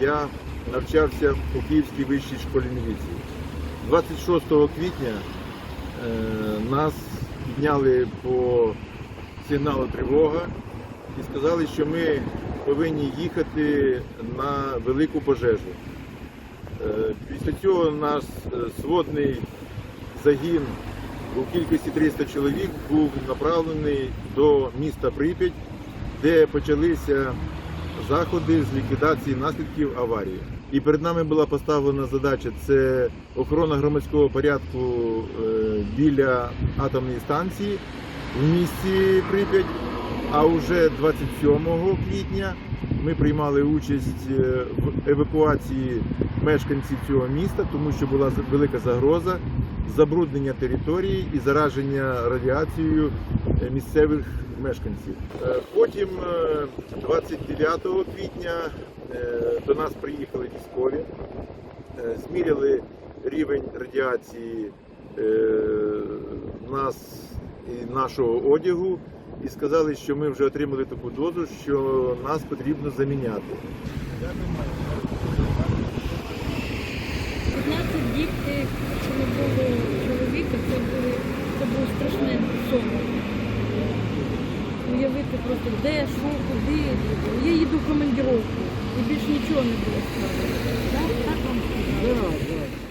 я навчався у Київській вищій школі міліції. 26 квітня е, нас підняли по сигналу тривога і сказали, що ми повинні їхати на велику пожежу. Е, Після цього наш е, сводний загін у кількості 300 чоловік був направлений до міста Прип'ять, де почалися заходи з ліквідації наслідків аварії. І перед нами була поставлена задача це охорона громадського порядку е, біля атомної станції в місті Прип'ять. А вже 27 квітня ми приймали участь е, в евакуації мешканців цього міста, тому що була велика загроза забруднення території і зараження радіацією місцевих мешканців. Е, Потім, е, 29 квітня, е, до нас приїхали військові, е, зміряли рівень радіації е, нас і нашого одягу і сказали, що ми вже отримали таку дозу, що нас потрібно заміняти. 15 дітей, було чоловіка, це, були, це був страшний сон. Уявити просто де, що, куди. Я їду в командіровку і більше нічого не було. Так, так вам сказали?